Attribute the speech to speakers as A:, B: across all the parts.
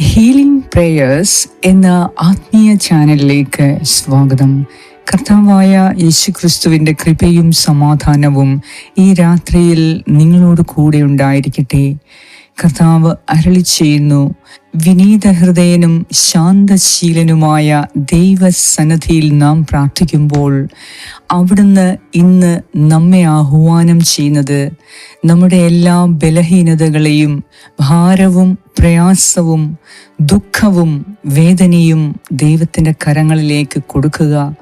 A: Healing prayers എന്ന ആത്മീയ ചാനലിലേക്ക് സ്വാഗതം. കർത്താവായ യേശുക്രിസ്തുവിന്റെ കൃപയും സമാധാനവും ഈ രാത്രിയിൽ നിങ്ങളോട് കൂടെ ഉണ്ടായിരിക്കട്ടെ. കർത്താവ് അരളി ചെയ്യുന്നു. വിനീത ഹൃദയനും ശാന്തശീലനുമായ ദൈവസന്നദ്ധിയിൽ നാം പ്രാർത്ഥിക്കുമ്പോൾ അവിടുന്ന് ഇന്ന് നമ്മെ ആഹ്വാനം ചെയ്യുന്നത് നമ്മുടെ എല്ലാ ബലഹീനതകളെയും ഭാരവും പ്രയാസവും ദുഃഖവും വേദനയും ദൈവത്തിന്റെ കരങ്ങളിലേക്ക് കൊടുക്കുക.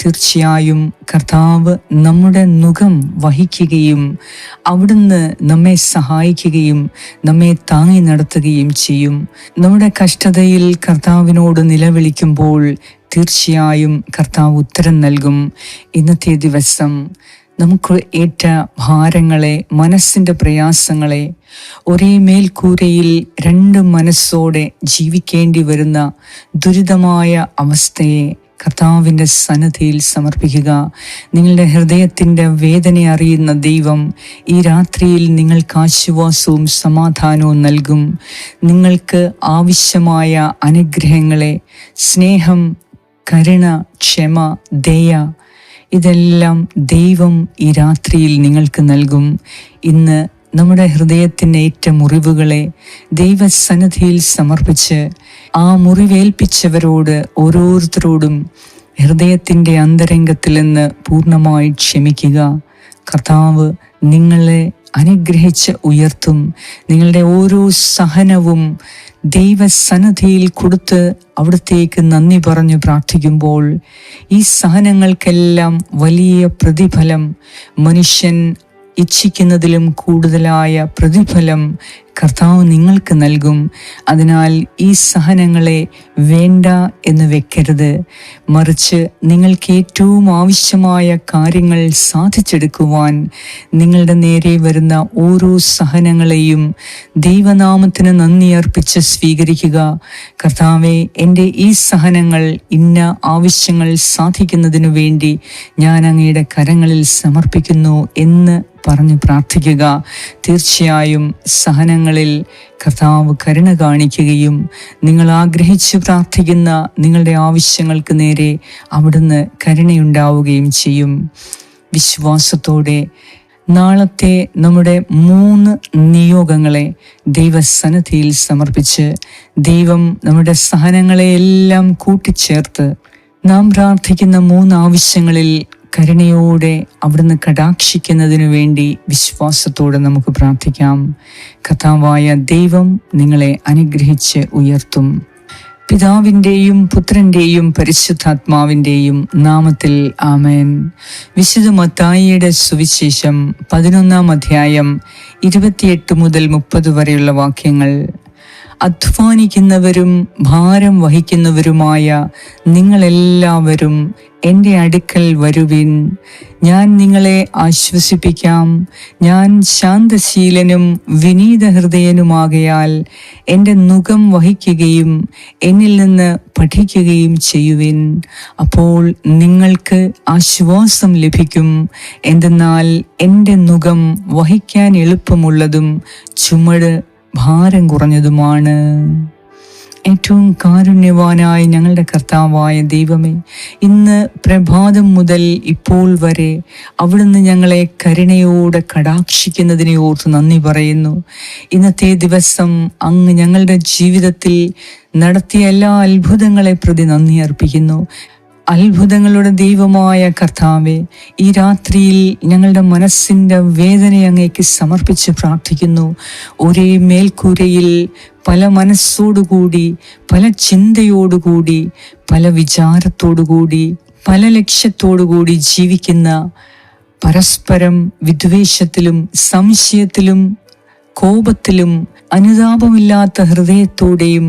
A: തീർച്ചയായും കർത്താവ് നമ്മുടെ മുഖം വഹിക്കുകയും അവിടുന്ന് നമ്മെ സഹായിക്കുകയും നമ്മെ താങ്ങി നടത്തുകയും ചെയ്യും. നമ്മുടെ കഷ്ടതയിൽ കർത്താവിനോട് നിലവിളിക്കുമ്പോൾ തീർച്ചയായും കർത്താവ് ഉത്തരം നൽകും. ഇന്നത്തെ ദിവസം നമുക്ക് ഏറ്റ ഭാരങ്ങളെ മനസ്സിന്റെ പ്രയാസങ്ങളെ ഒരേ മേൽക്കൂരയിൽ രണ്ട് മനസ്സോടെ ജീവിക്കേണ്ടി വരുന്ന ദുരിതമായ അവസ്ഥയെ കർത്താവിന്റെ സന്നദ്ധിയിൽ സമർപ്പിക്കുക. നിങ്ങളുടെ ഹൃദയത്തിന്റെ വേദന അറിയുന്ന ദൈവം ഈ രാത്രിയിൽ നിങ്ങൾക്ക് ആശ്വാസവും സമാധാനവും നൽകും. നിങ്ങൾക്ക് ആവശ്യമായ അനുഗ്രഹങ്ങളെ സ്നേഹം കരുണ ക്ഷമ ദയ ഇതെല്ലാം ദൈവം ഈ രാത്രിയിൽ നിങ്ങൾക്ക് നൽകും. ഇന്ന് നമ്മുടെ ഹൃദയത്തിന്റെ ഏറ്റ മുറിവുകളെ ദൈവസന്നിധിയിൽ സമർപ്പിച്ച് ആ മുറിവേൽപ്പിച്ചവരോട് ഓരോരുത്തരോടും ഹൃദയത്തിന്റെ അന്തരംഗത്തിൽ നിന്ന് പൂർണമായി ക്ഷമിക്കുക. കർത്താവ് നിങ്ങളെ അനുഗ്രഹിച്ച് ഉയർത്തും. നിങ്ങളുടെ ഓരോ സഹനവും ദൈവസന്നദ്ധിയിൽ കൊടുത്ത് അവിടത്തേക്ക് നന്ദി പറഞ്ഞു പ്രാർത്ഥിക്കുമ്പോൾ ഈ സഹനങ്ങൾക്കെല്ലാം വലിയ പ്രതിഫലം മനുഷ്യൻ ഇച്ഛിക്കുന്നതിലും കൂടുതലായ പ്രതിഫലം കർത്താവ് നിങ്ങൾക്ക് നൽകും. അതിനാൽ ഈ സഹനങ്ങളെ വേണ്ട എന്ന് വെക്കരുത്. മറിച്ച് നിങ്ങൾക്ക് ഏറ്റവും ആവശ്യമായ കാര്യങ്ങൾ സാധിച്ചെടുക്കുവാൻ നിങ്ങളുടെ നേരെ വരുന്ന ഓരോ സഹനങ്ങളെയും ദൈവനാമത്തിന് നന്ദി അർപ്പിച്ച് സ്വീകരിക്കുക. കർത്താവെ എന്റെ ഈ സഹനങ്ങൾ ഇന്ന ആവശ്യങ്ങൾ സാധിക്കുന്നതിനു വേണ്ടി ഞാൻ അങ്ങയുടെ കരങ്ങളിൽ സമർപ്പിക്കുന്നു എന്ന് പറഞ്ഞ് പ്രാർത്ഥിക്കുക. തീർച്ചയായും സഹനങ്ങളിൽ കർത്താവ് കരുണ കാണിക്കുകയും നിങ്ങൾ ആഗ്രഹിച്ച് പ്രാർത്ഥിക്കുന്ന നിങ്ങളുടെ ആവശ്യങ്ങൾക്ക് നേരെ അവിടുന്ന് കരുണയുണ്ടാവുകയും ചെയ്യും. വിശ്വാസത്തോടെ നാളത്തെ നമ്മുടെ മൂന്ന് നിയോഗങ്ങളെ ദൈവസന്നദ്ധിയിൽ സമർപ്പിച്ച് ദൈവം നമ്മുടെ സഹനങ്ങളെയെല്ലാം കൂട്ടിച്ചേർത്ത് നാം പ്രാർത്ഥിക്കുന്ന മൂന്ന് ആവശ്യങ്ങളിൽ കരുണയോടെ അവിടുന്ന് കടാക്ഷിക്കുന്നതിനു വേണ്ടി വിശ്വാസത്തോടെ നമുക്ക് പ്രാർത്ഥിക്കാം. കഥാവായ ദൈവം നിങ്ങളെ അനുഗ്രഹിച്ച് ഉയർത്തും. പിതാവിന്റെയും പുത്രന്റെയും പരിശുദ്ധാത്മാവിന്റെയും നാമത്തിൽ ആമേൻ. വിശുദ്ധ മത്തായിയുടെ സുവിശേഷം പതിനൊന്നാം അധ്യായം ഇരുപത്തിയെട്ട് മുതൽ മുപ്പത് വരെയുള്ള വാക്യങ്ങൾ. അധ്വാനിക്കുന്നവരും ഭാരം വഹിക്കുന്നവരുമായ നിങ്ങളെല്ലാവരും എന്റെ അടുക്കൽ വരുവിൻ. ഞാൻ നിങ്ങളെ ആശ്വസിപ്പിക്കാം. ഞാൻ ശാന്തശീലനും വിനീത ഹൃദയനുമാകയാൽ എന്റെ മുഖം വഹിക്കുകയും എന്നിൽ നിന്ന് പഠിക്കുകയും ചെയ്യുവിൻ. അപ്പോൾ നിങ്ങൾക്ക് ആശ്വാസം ലഭിക്കും. എന്തെന്നാൽ എന്റെ മുഖം വഹിക്കാൻ എളുപ്പമുള്ളതും ചുമട് ഭാരം കുറഞ്ഞതുമാണ്. ഏറ്റവും കാരുണ്യവാനായ ഞങ്ങളുടെ കർത്താവായ ദൈവമേ ഇന്ന് പ്രഭാതം മുതൽ ഇപ്പോൾ വരെ അവിടുന്ന് ഞങ്ങളെ കരുണയോടെ കടാക്ഷിക്കുന്നതിനെ ഓർത്ത് നന്ദി പറയുന്നു. ഇന്നത്തെ ദിവസം അങ്ങ് ഞങ്ങളുടെ ജീവിതത്തിൽ നടത്തിയ എല്ലാ അത്ഭുതങ്ങളെ പ്രതി നന്ദി അർപ്പിക്കുന്നു. അത്ഭുതങ്ങളുടെ ദൈവമായ കർത്താവെ ഈ രാത്രിയിൽ ഞങ്ങളുടെ മനസ്സിന്റെ വേദന അങ്ങേക്ക് സമർപ്പിച്ച് പ്രാർത്ഥിക്കുന്നു. ഒരേ മേൽക്കൂരയിൽ പല മനസ്സോടുകൂടി പല ചിന്തയോടുകൂടി പല വിചാരത്തോടുകൂടി പല ലക്ഷ്യത്തോടുകൂടി ജീവിക്കുന്ന പരസ്പരം വിദ്വേഷത്തിലും സംശയത്തിലും കോപത്തിലും അനുതാപമില്ലാത്ത ഹൃദയത്തോടെയും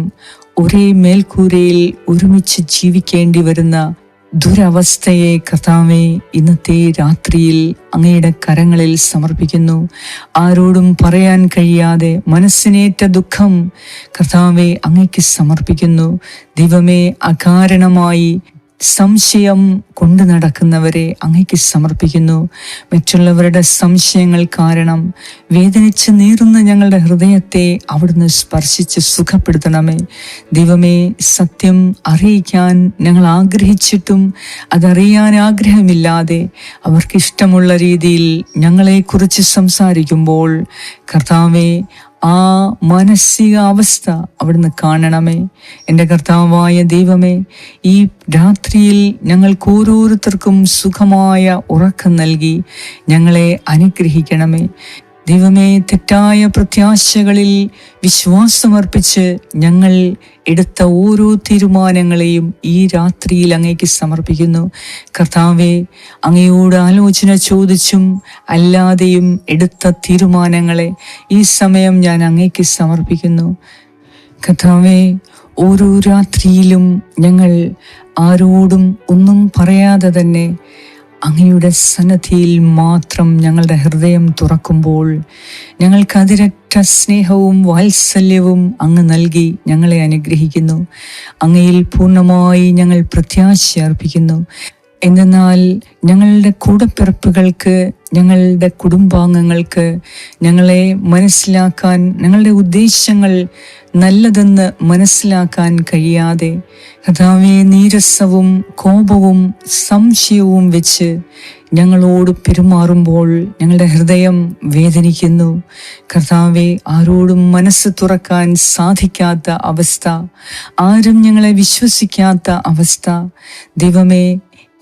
A: ഒരേ മേൽക്കൂരയിൽ ഒരുമിച്ച് ജീവിക്കേണ്ടി വരുന്ന ദുരവസ്ഥയെ കർത്താവെ ഇന്നത്തെ രാത്രിയിൽ അങ്ങയുടെ കരങ്ങളിൽ സമർപ്പിക്കുന്നു. ആരോടും പറയാൻ കഴിയാതെ മനസ്സിനേറ്റ ദുഃഖം കർത്താവെ അങ്ങയ്ക്ക് സമർപ്പിക്കുന്നു. ദൈവമേ അകാരണമായി സംശയം കൊണ്ടു നടക്കുന്നവരെ അങ്ങയ്ക്ക് സമർപ്പിക്കുന്നു. മറ്റുള്ളവരുടെ സംശയങ്ങൾ കാരണം വേദനിച്ച് നീറുന്ന ഞങ്ങളുടെ ഹൃദയത്തെ അവിടുന്ന് സ്പർശിച്ച് സുഖപ്പെടുത്തണമേ. ദൈവമേ സത്യം അറിയിക്കാൻ ഞങ്ങൾ ആഗ്രഹിച്ചിട്ടും അതറിയാൻ ആഗ്രഹമില്ലാതെ അവർക്കിഷ്ടമുള്ള രീതിയിൽ ഞങ്ങളെക്കുറിച്ച് സംസാരിക്കുമ്പോൾ കർത്താവെ ആ മാനസികാവസ്ഥ അവിടുന്ന് കാണണമേ. എന്റെ കർത്താവായ ദൈവമേ ഈ രാത്രിയിൽ ഞങ്ങൾക്ക് ഓരോരുത്തർക്കും സുഖമായ ഉറക്കം നൽകി ഞങ്ങളെ അനുഗ്രഹിക്കണമേ. ദൈവമേ തെറ്റായ പ്രത്യാശകളിൽ വിശ്വാസമർപ്പിച്ച് ഞങ്ങൾ എടുത്ത ഓരോ തീരുമാനങ്ങളെയും ഈ രാത്രിയിൽ അങ്ങേക്ക് സമർപ്പിക്കുന്നു. കർത്താവെ അങ്ങയോട് ആലോചന ചോദിച്ചും അല്ലാതെയും എടുത്ത തീരുമാനങ്ങളെ ഈ സമയം ഞാൻ അങ്ങേക്ക് സമർപ്പിക്കുന്നു. കർത്താവെ ഓരോ രാത്രിയിലും ഞങ്ങൾ ആരോടും ഒന്നും പറയാതെ തന്നെ അങ്ങയുടെ സന്നദ്ധിയിൽ മാത്രം ഞങ്ങളുടെ ഹൃദയം തുറക്കുമ്പോൾ ഞങ്ങൾക്ക് അതിരറ്റ സ്നേഹവും വാത്സല്യവും അങ്ങ് നൽകി ഞങ്ങളെ അനുഗ്രഹിക്കുന്നു. അങ്ങയിൽ പൂർണമായി ഞങ്ങൾ പ്രത്യാശ അർപ്പിക്കുന്നു എന്തെന്നാൽ ഞങ്ങളുടെ കൂടപ്പിറപ്പുകൾക്ക് ഞങ്ങളുടെ കുടുംബാംഗങ്ങൾക്ക് ഞങ്ങളെ മനസ്സിലാക്കാൻ ഞങ്ങളുടെ ഉദ്ദേശങ്ങൾ നല്ലതെന്ന് മനസ്സിലാക്കാൻ കഴിയാതെ കഥാവെ നീരസവും കോപവും സംശയവും വെച്ച് ഞങ്ങളോട് പെരുമാറുമ്പോൾ ഞങ്ങളുടെ ഹൃദയം വേദനിക്കുന്നു. കർത്താവെ ആരോടും മനസ്സ് തുറക്കാൻ സാധിക്കാത്ത അവസ്ഥ ആരും ഞങ്ങളെ വിശ്വസിക്കാത്ത അവസ്ഥ. ദൈവമേ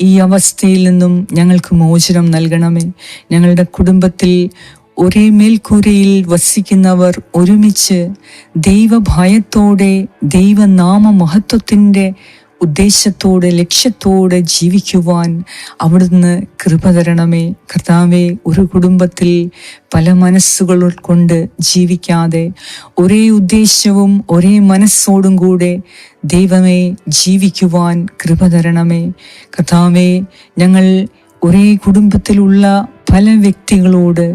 A: ഈ അവസ്ഥയിൽ നിന്നും ഞങ്ങൾക്ക് മോചനം നൽകണമേ. ഞങ്ങളുടെ കുടുംബത്തിൽ ഒരേ മേൽക്കൂരയിൽ വസിക്കുന്നവർ ഒരുമിച്ച് ദൈവഭയത്തോടെ ദൈവനാമ മഹത്വത്തിന്റെ ഉദ്ദേശത്തോടെ ലക്ഷ്യത്തോടെ ജീവിക്കുവാൻ അവിടുന്ന് കൃപ തരണമേ. കർത്താവെ ഒരു കുടുംബത്തിൽ പല മനസ്സുകൾ കൊണ്ട് ജീവിക്കാതെ ഒരേ ഉദ്ദേശവും ഒരേ മനസ്സോടും കൂടെ ദൈവമേ ജീവിക്കുവാൻ കൃപ തരണമേ. കർത്താവെ ഞങ്ങൾ ഒരേ കുടുംബത്തിലുള്ള പല വ്യക്തികളോട്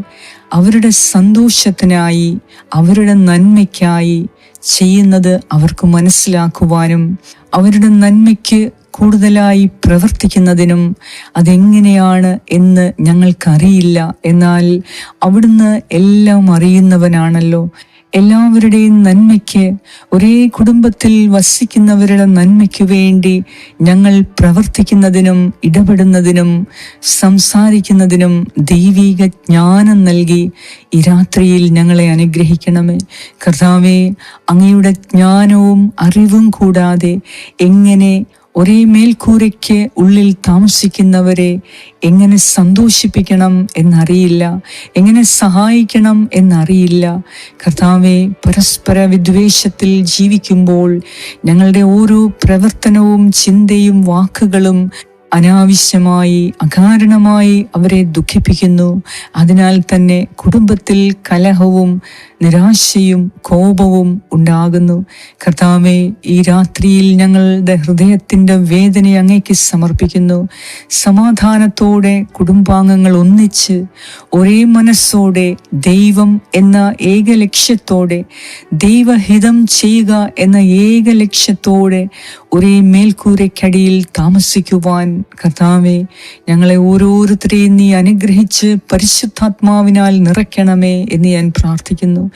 A: അവരുടെ സന്തോഷത്തിനായി അവരുടെ നന്മയ്ക്കായി ചെയ്യുന്നത് അവർക്ക് മനസ്സിലാക്കുവാനും അവരുടെ നന്മയ്ക്ക് കൂടുതലായി പ്രവർത്തിക്കുന്നതിനും അതെങ്ങനെയാണ് എന്ന് ഞങ്ങൾക്കറിയില്ല. എന്നാൽ അവിടുന്ന് എല്ലാം അറിയുന്നവനാണല്ലോ. എല്ലാവരുടെയും നന്മയ്ക്ക് ഒരേ കുടുംബത്തിൽ വസിക്കുന്നവരുടെ നന്മയ്ക്കു വേണ്ടി ഞങ്ങൾ പ്രവർത്തിക്കുന്നതിനും ഇടപെടുന്നതിനും സംസാരിക്കുന്നതിനും ദൈവീക ജ്ഞാനം നൽകി ഈ രാത്രിയിൽ ഞങ്ങളെ അനുഗ്രഹിക്കണമേ. കർത്താവെ അങ്ങയുടെ ജ്ഞാനവും അറിവും കൂടാതെ എങ്ങനെ ഒരേ മേൽക്കൂരയ്ക്ക് ഉള്ളിൽ താമസിക്കുന്നവരെ എങ്ങനെ സന്തോഷിപ്പിക്കണം എന്നറിയില്ല എങ്ങനെ സഹായിക്കണം എന്നറിയില്ല. കർത്താവെ പരസ്പര വിദ്വേഷത്തിൽ ജീവിക്കുമ്പോൾ ഞങ്ങളുടെ ഓരോ പ്രവർത്തനവും ചിന്തയും വാക്കുകളും അനാവശ്യമായി അകാരണമായി അവരെ ദുഃഖിപ്പിക്കുന്നു. അതിനാൽ തന്നെ കുടുംബത്തിൽ കലഹവും നിരാശയും കോപവും ഉണ്ടാകുന്നു. കർത്താവെ ഈ രാത്രിയിൽ ഞങ്ങളുടെ ഹൃദയത്തിന്റെ വേദന അങ്ങേക്ക് സമർപ്പിക്കുന്നു. സമാധാനത്തോടെ കുടുംബാംഗങ്ങൾ ഒന്നിച്ച് ഒരേ മനസ്സോടെ ദൈവം എന്ന ഏക ലക്ഷ്യത്തോടെ ദൈവഹിതം ചെയ്യുക എന്ന ഏക ലക്ഷ്യത്തോടെ ഒരേ മേൽക്കൂരയ്ക്കടിയിൽ താമസിക്കുവാൻ കർത്താവെ ഞങ്ങളെ ഓരോരുത്തരെയും നീ അനുഗ്രഹിച്ച് പരിശുദ്ധാത്മാവിനാൽ നിറയ്ക്കണമേ എന്ന് ഞാൻ പ്രാർത്ഥിക്കുന്നു.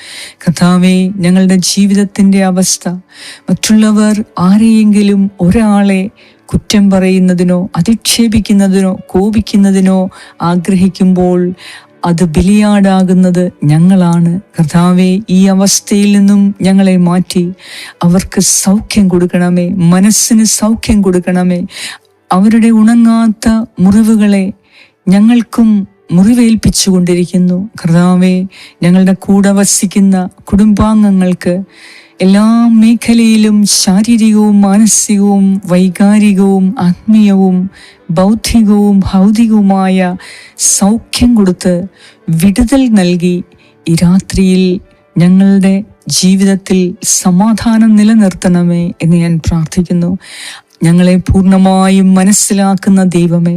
A: കർത്താവേ ഞങ്ങളുടെ ജീവിതത്തിന്റെ അവസ്ഥ മറ്റുള്ളവർ ആരെയെങ്കിലും ഒരാളെ കുറ്റം പറയുന്നതിനോ അധിക്ഷേപിക്കുന്നതിനോ കോപിക്കുന്നതിനോ ആഗ്രഹിക്കുമ്പോൾ അത് ബലിയാടാകുന്നത് ഞങ്ങളാണ്. കർത്താവെ ഈ അവസ്ഥയിൽ നിന്നും ഞങ്ങളെ മാറ്റി അവർക്ക് സൗഖ്യം കൊടുക്കണമേ മനസ്സിന് സൗഖ്യം കൊടുക്കണമേ. അവരുടെ ഉണങ്ങാത്ത മുറിവുകളെ ഞങ്ങൾക്കും മുറിവേൽപ്പിച്ചു കൊണ്ടിരിക്കുന്നു കർത്താവെ ഞങ്ങളുടെ കൂടെ വസിക്കുന്ന കുടുംബാംഗങ്ങൾക്ക് എല്ലാ മേഖലയിലും ശാരീരികവും മാനസികവും വൈകാരികവും ആത്മീയവും ബൗദ്ധികവും ഭൗതികവുമായ സൗഖ്യം കൊടുത്ത് വിടുതൽ നൽകി ഈ രാത്രിയിൽ ഞങ്ങളുടെ ജീവിതത്തിൽ സമാധാനം നിലനിർത്തണമേ എന്ന് ഞാൻ പ്രാർത്ഥിക്കുന്നു. ഞങ്ങളെ പൂർണമായും മനസ്സിലാക്കുന്ന ദൈവമേ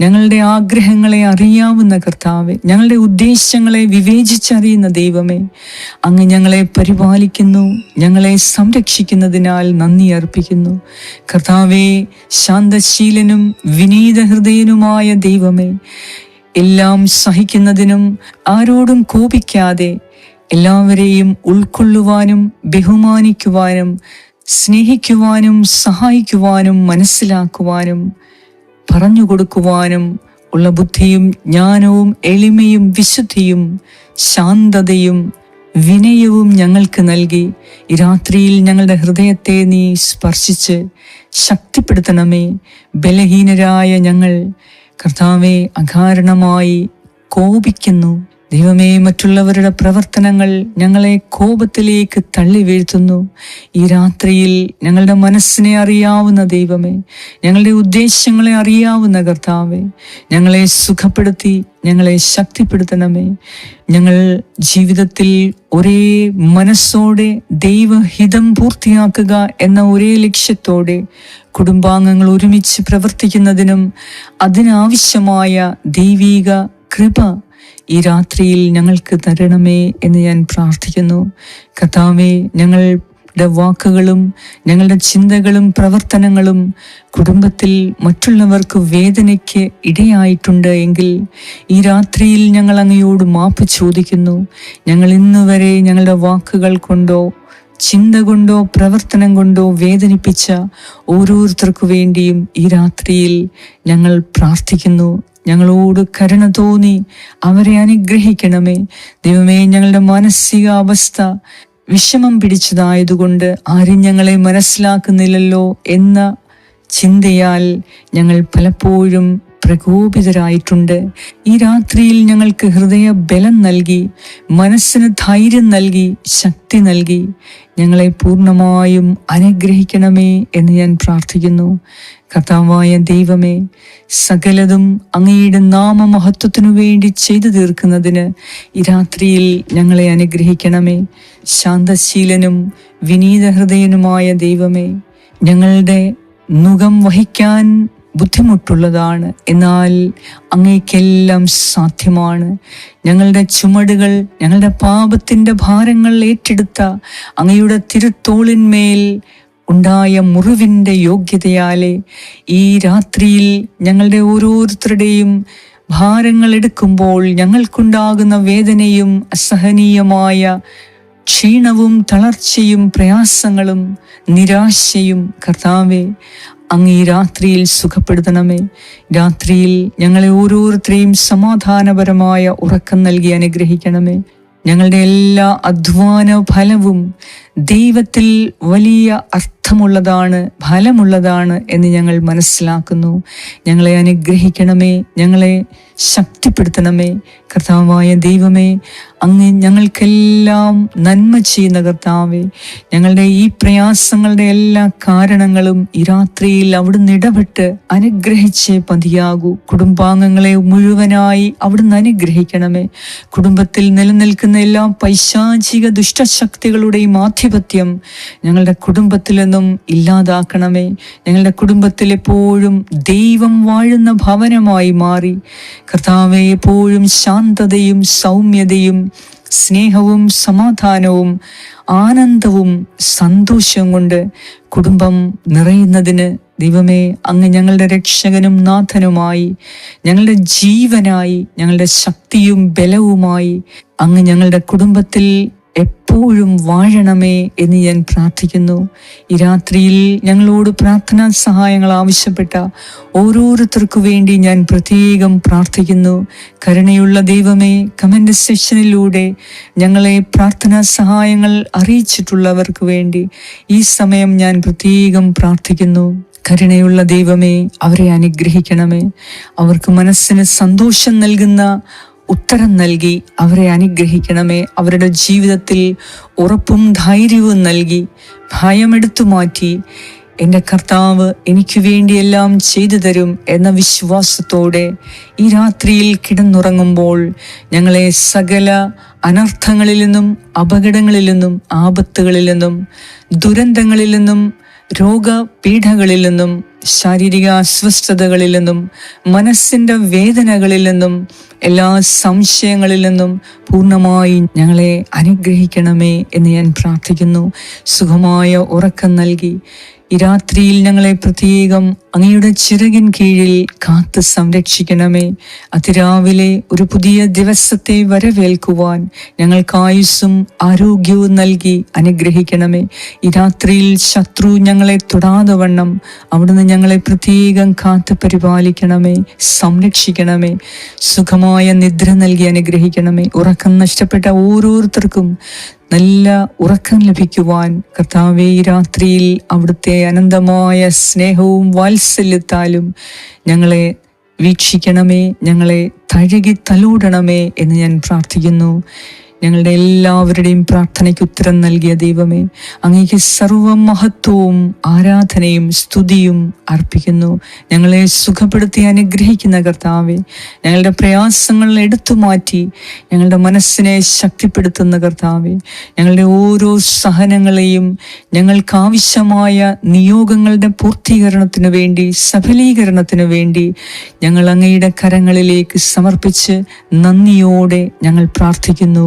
A: ഞങ്ങളുടെ ആഗ്രഹങ്ങളെ അറിയാവുന്ന കർത്താവെ ഞങ്ങളുടെ ഉദ്ദേശങ്ങളെ വിവേചിച്ചറിയുന്ന ദൈവമേ അങ്ങ് ഞങ്ങളെ പരിപാലിക്കുന്നു ഞങ്ങളെ സംരക്ഷിക്കുന്നതിനാൽ നന്ദി അർപ്പിക്കുന്നു. കർത്താവെ ശാന്തശീലനും വിനീത ഹൃദയനുമായ ദൈവമേ എല്ലാം സഹിക്കുന്നതിനും ആരോടും കോപിക്കാതെ എല്ലാവരെയും ഉൾക്കൊള്ളുവാനും ബഹുമാനിക്കുവാനും സ്നേഹിക്കുവാനും സഹായിക്കുവാനും മനസ്സിലാക്കുവാനും പറഞ്ഞു കൊടുക്കുവാനും ഉള്ള ബുദ്ധിയും ജ്ഞാനവും എളിമയും വിശുദ്ധിയും ശാന്തതയും വിനയവും ഞങ്ങൾക്ക് നൽകി. ഈ രാത്രിയിൽ ഞങ്ങളുടെ ഹൃദയത്തെ നീ സ്പർശിച്ച് ശക്തിപ്പെടുത്തണമേ. ബലഹീനരായ ഞങ്ങൾ കർത്താവെ അകാരണമായി കോപിക്കുന്നു. ദൈവമേ മറ്റുള്ളവരുടെ പ്രവർത്തനങ്ങൾ ഞങ്ങളെ കോപത്തിലേക്ക് തള്ളി വീഴ്ത്തുന്നു. ഈ രാത്രിയിൽ ഞങ്ങളുടെ മനസ്സിനെ അറിയാവുന്ന ദൈവമേ ഞങ്ങളുടെ ഉദ്ദേശങ്ങളെ അറിയാവുന്ന കർത്താവേ ഞങ്ങളെ സുഖപ്പെടുത്തി ഞങ്ങളെ ശക്തിപ്പെടുത്തണമേ. ഞങ്ങൾ ജീവിതത്തിൽ ഒരേ മനസ്സോടെ ദൈവഹിതം പൂർത്തിയാക്കുക എന്ന ഒരേ ലക്ഷ്യത്തോടെ കുടുംബാംഗങ്ങൾ ഒരുമിച്ച് പ്രവർത്തിക്കുന്നതിനും അതിനാവശ്യമായ ദൈവീക കൃപ ഈ രാത്രിയിൽ ഞങ്ങൾക്ക് തരണമേ എന്ന് ഞാൻ പ്രാർത്ഥിക്കുന്നു. കഥാവെ ഞങ്ങളുടെ വാക്കുകളും ഞങ്ങളുടെ ചിന്തകളും പ്രവർത്തനങ്ങളും കുടുംബത്തിൽ മറ്റുള്ളവർക്ക് വേദനയ്ക്ക് ഇടയായിട്ടുണ്ട് എങ്കിൽ ഈ രാത്രിയിൽ ഞങ്ങൾ അങ്ങയോട് മാപ്പ് ചോദിക്കുന്നു. ഞങ്ങൾ ഇന്ന് വരെ ഞങ്ങളുടെ വാക്കുകൾ കൊണ്ടോ ചിന്ത കൊണ്ടോ പ്രവർത്തനം കൊണ്ടോ വേദനിപ്പിച്ച ഓരോരുത്തർക്കു വേണ്ടിയും ഈ രാത്രിയിൽ ഞങ്ങൾ പ്രാർത്ഥിക്കുന്നു. ഞങ്ങളോട് കരുണ തോന്നി. അവരെ അനുഗ്രഹിക്കണമേ. ദൈവമേ ഞങ്ങളുടെ മാനസികാവസ്ഥ വിഷമം പിടിച്ചതായതുകൊണ്ട് ആരും ഞങ്ങളെ മനസ്സിലാക്കുന്നില്ലല്ലോ എന്ന ചിന്തയാൽ ഞങ്ങൾ പലപ്പോഴും പ്രകോപിതരായിട്ടുണ്ട്. ഈ രാത്രിയിൽ ഞങ്ങൾക്ക് ഹൃദയ ബലം നൽകി മനസ്സിന് ധൈര്യം നൽകി ശക്തി നൽകി ഞങ്ങളെ പൂർണമായും അനുഗ്രഹിക്കണമേ എന്ന് ഞാൻ പ്രാർത്ഥിക്കുന്നു. കർത്താവായ ദൈവമേ സകലതും അങ്ങയുടെ നാമമഹത്വത്തിനു വേണ്ടി ചെയ്തു തീർക്കുന്നതിന് ഈ രാത്രിയിൽ ഞങ്ങളെ അനുഗ്രഹിക്കണമേ. ശാന്തശീലനും വിനീത ഹൃദയനുമായ ദൈവമേ ഞങ്ങളുടെ മുഖം വഹിക്കാൻ ബുദ്ധിമുട്ടുള്ളതാണ്. എന്നാൽ അങ്ങേക്കെല്ലാം സാധ്യമാണ്. ഞങ്ങളുടെ ചുമടുകൾ ഞങ്ങളുടെ പാപത്തിന്റെ ഭാരങ്ങൾ ഏറ്റെടുത്ത അങ്ങയുടെ തിരുത്തോളിന്മേൽ ഉണ്ടായ മുറിവിന്റെ യോഗ്യതയാലെ ഈ രാത്രിയിൽ ഞങ്ങളുടെ ഓരോരുത്തരുടെയും ഭാരങ്ങൾ എടുക്കുമ്പോൾ ഞങ്ങൾക്കുണ്ടാകുന്ന വേദനയും അസഹനീയമായ ക്ഷീണവും തളർച്ചയും പ്രയാസങ്ങളും നിരാശയും കർത്താവെ അങ്ങ് ഈ രാത്രിയിൽ സുഖപ്പെടുത്തണമേ. രാത്രിയിൽ ഞങ്ങളെ ഓരോരുത്തരെയും സമാധാനപരമായ ഉറക്കം നൽകി അനുഗ്രഹിക്കണമേ. ഞങ്ങളുടെ എല്ലാ അധ്വാന ഫലവും ദൈവത്തിൽ വലിയ അർത്ഥമുള്ളതാണ് ഫലമുള്ളതാണ് എന്ന് ഞങ്ങൾ മനസ്സിലാക്കുന്നു. ഞങ്ങളെ അനുഗ്രഹിക്കണമേ ഞങ്ങളെ ശക്തിപ്പെടുത്തണമേ. കർത്താവായ ദൈവമേ അങ്ങ് ഞങ്ങൾക്കെല്ലാം നന്മ ചെയ്യുന്ന കർത്താവേ ഞങ്ങളുടെ ഈ പ്രയാസങ്ങളുടെ എല്ലാ കാരണങ്ങളും ഈ രാത്രിയിൽ അവിടുന്ന് ഇടപെട്ട് അനുഗ്രഹിച്ച് പതിയാകൂ. കുടുംബാംഗങ്ങളെ മുഴുവനായി അവിടുന്ന് അനുഗ്രഹിക്കണമേ. കുടുംബത്തിൽ നിലനിൽക്കുന്ന എല്ലാ പൈശാചിക ദുഷ്ടശക്തികളുടെയും ആധിപത്യം ഞങ്ങളുടെ കുടുംബത്തിൽ നിന്നും ഇല്ലാതാക്കണമേ. ഞങ്ങളുടെ കുടുംബത്തിൽ എപ്പോഴും ദൈവം വാഴുന്ന ഭവനമായി മാറി. കർത്താവെ എപ്പോഴും ശാന്തതയും സൗമ്യതയും സ്നേഹവും സമാധാനവും ആനന്ദവും സന്തോഷവും കൊണ്ട് കുടുംബം നിറയുന്നതിന് ദൈവമേ അങ്ങ് ഞങ്ങളുടെ രക്ഷകനും നാഥനുമായി ഞങ്ങളുടെ ജീവനായി ഞങ്ങളുടെ ശക്തിയും ബലവുമായി അങ്ങ് ഞങ്ങളുടെ കുടുംബത്തിൽ എപ്പോഴും വാഴണമേ എന്ന് ഞാൻ പ്രാർത്ഥിക്കുന്നു. ഈ രാത്രിയിൽ ഞങ്ങളോട് പ്രാർത്ഥനാ സഹായങ്ങൾ ആവശ്യപ്പെട്ട ഓരോരുത്തർക്കു വേണ്ടി ഞാൻ പ്രത്യേകം പ്രാർത്ഥിക്കുന്നു. കരുണയുള്ള ദൈവമേ കമന്റ് സെഷനിലൂടെ ഞങ്ങളെ പ്രാർത്ഥനാ സഹായങ്ങൾ അറിയിച്ചിട്ടുള്ളവർക്ക് വേണ്ടി ഈ സമയം ഞാൻ പ്രത്യേകം പ്രാർത്ഥിക്കുന്നു. കരുണയുള്ള ദൈവമേ അവരെ അനുഗ്രഹിക്കണമേ. അവർക്ക് മനസ്സിന് സന്തോഷം നൽകുന്ന ഉത്തരം നൽകി അവരെ അനുഗ്രഹിക്കണമേ. അവരുടെ ജീവിതത്തിൽ ഉറപ്പും ധൈര്യവും നൽകി ഭയമെടുത്തു മാറ്റി. എന്റെ കർത്താവ് എനിക്ക് വേണ്ടിയെല്ലാം ചെയ്തു തരും എന്ന വിശ്വാസത്തോടെ ഈ രാത്രിയിൽ കിടന്നുറങ്ങുമ്പോൾ ഞങ്ങളെ സകല അനർത്ഥങ്ങളിൽ നിന്നും അപകടങ്ങളിൽ നിന്നും ആപത്തുകളിൽ നിന്നും ദുരന്തങ്ങളിൽ നിന്നും രോഗപീഠകളിൽ നിന്നും ശാരീരിക അസ്വസ്ഥതകളിൽ നിന്നും മനസ്സിന്റെ വേദനകളിൽ നിന്നും എല്ലാ സംശയങ്ങളിൽ നിന്നും പൂർണമായി ഞങ്ങളെ അനുഗ്രഹിക്കണമേ എന്ന് ഞാൻ പ്രാർത്ഥിക്കുന്നു. സുഖമായ ഉറക്കം നൽകി ഈ രാത്രിയിൽ ഞങ്ങളെ പ്രത്യേകം അങ്ങയുടെ ചിറകിൻ കീഴിൽ കാത്ത് സംരക്ഷിക്കണമേ. അതിരാവിലെ ഒരു പുതിയ ദിവസത്തെ വരവേൽക്കുവാൻ ഞങ്ങൾക്ക് ആയുസ്സും ആരോഗ്യവും നൽകി അനുഗ്രഹിക്കണമേ. ഈ രാത്രിയിൽ ശത്രു ഞങ്ങളെ തൊടാതെ വണ്ണം അവിടുന്ന് ഞങ്ങളെ പ്രത്യേകം കാത്ത് പരിപാലിക്കണമേ. സംരക്ഷിക്കണമേ. സുഖമായ നിദ്ര നൽകി അനുഗ്രഹിക്കണമേ. ഉറക്കം നഷ്ടപ്പെട്ട ഓരോരുത്തർക്കും നല്ല ഉറക്കം ലഭിക്കുവാൻ കർത്താവെ ഈ രാത്രിയിൽ അവിടുത്തെ അനന്തമായ സ്നേഹവും വാത്സല്യത്താലും ഞങ്ങളെ വീക്ഷിക്കണമേ ഞങ്ങളെ തഴുകി തലോടണമേ എന്ന് ഞാൻ പ്രാർത്ഥിക്കുന്നു. ഞങ്ങളുടെ എല്ലാവരുടെയും പ്രാർത്ഥനയ്ക്ക് ഉത്തരം നൽകിയ ദൈവമേ അങ്ങേക്ക് സർവ മഹത്വവും ആരാധനയും സ്തുതിയും അർപ്പിക്കുന്നു. ഞങ്ങളെ സുഖപ്പെടുത്തി അനുഗ്രഹിക്കുന്ന കർത്താവെ ഞങ്ങളുടെ പ്രയാസങ്ങൾ എടുത്തു മാറ്റി ഞങ്ങളുടെ മനസ്സിനെ ശക്തിപ്പെടുത്തുന്ന കർത്താവെ ഞങ്ങളുടെ ഓരോ സഹനങ്ങളെയും ഞങ്ങൾക്ക് ആവശ്യമായ നിയോഗങ്ങളുടെ പൂർത്തീകരണത്തിനു വേണ്ടി സഫലീകരണത്തിനു വേണ്ടി ഞങ്ങൾ അങ്ങയുടെ കരങ്ങളിലേക്ക് സമർപ്പിച്ച് നന്ദിയോടെ ഞങ്ങൾ പ്രാർത്ഥിക്കുന്നു.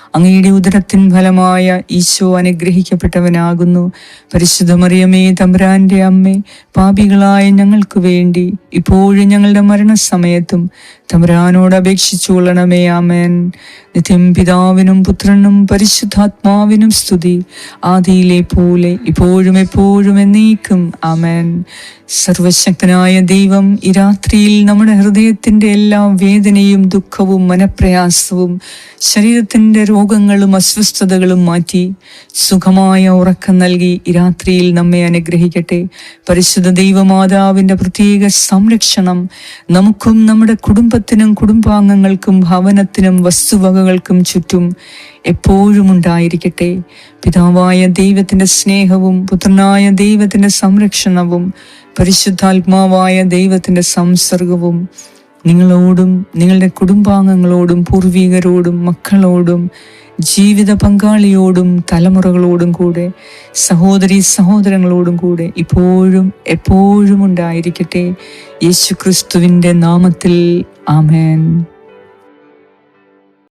A: അങ്ങയുടെ ഉദരത്തിൻ ഫലമായ ഈശോ അനുഗ്രഹിക്കപ്പെട്ടവനാകുന്നു. പരിശുദ്ധമറിയമേ തമ്പുരാന്റെ അമ്മേ പാപികളായ ഞങ്ങൾക്ക് വേണ്ടി ഇപ്പോഴും ഞങ്ങളുടെ മരണസമയത്തും തമ്പുരാനോട് അപേക്ഷിച്ചുകൊള്ളണമേ ആമേൻ. നിത്യം പിതാവിനും പുത്രനും പരിശുദ്ധാത്മാവിനും സ്തുതി. ആദിയിലെ പോലെ ഇപ്പോഴും എപ്പോഴും എന്നേക്കും ആമേൻ. സർവശക്തനായ ദൈവം ഈ രാത്രിയിൽ നമ്മുടെ ഹൃദയത്തിന്റെ എല്ലാ വേദനയും ദുഃഖവും മനപ്രയാസവും ശരീരത്തിന്റെ രോഗങ്ങളും അസ്വസ്ഥതകളും മാറ്റി സുഖമായ ഉറക്കം നൽകി രാത്രിയിൽ നമ്മെ അനുഗ്രഹിക്കട്ടെ. പരിശുദ്ധ ദൈവമാതാവിന്റെ പ്രത്യേക സംരക്ഷണം നമുക്കും നമ്മുടെ കുടുംബത്തിനും കുടുംബാംഗങ്ങൾക്കും ഭവനത്തിനും വസ്തുവകകൾക്കും ചുറ്റും എപ്പോഴും ഉണ്ടായിരിക്കട്ടെ. പിതാവായ ദൈവത്തിന്റെ സ്നേഹവും പുത്രനായ ദൈവത്തിന്റെ സംരക്ഷണവും പരിശുദ്ധാത്മാവായ ദൈവത്തിന്റെ സംസർഗവും നിങ്ങളോടും നിങ്ങളുടെ കുടുംബാംഗങ്ങളോടും പൂർവികരോടും മക്കളോടും ജീവിത പങ്കാളിയോടും തലമുറകളോടും കൂടെ സഹോദരി സഹോദരങ്ങളോടും കൂടെ ഇപ്പോഴും എപ്പോഴും ഉണ്ടായിരിക്കട്ടെ. യേശുക്രിസ്തുവിന്റെ നാമത്തിൽ ആമേൻ.